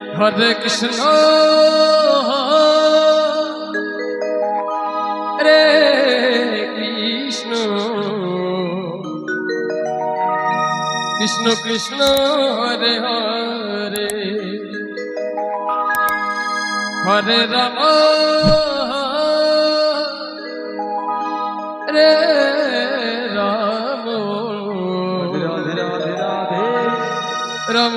হরে কৃষ্ণ রে কৃষ্ণ কৃষ্ণ কৃষ্ণ হরে হরে হরে রাম রে রাম রাধে রাধে রাধে রাম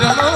Rama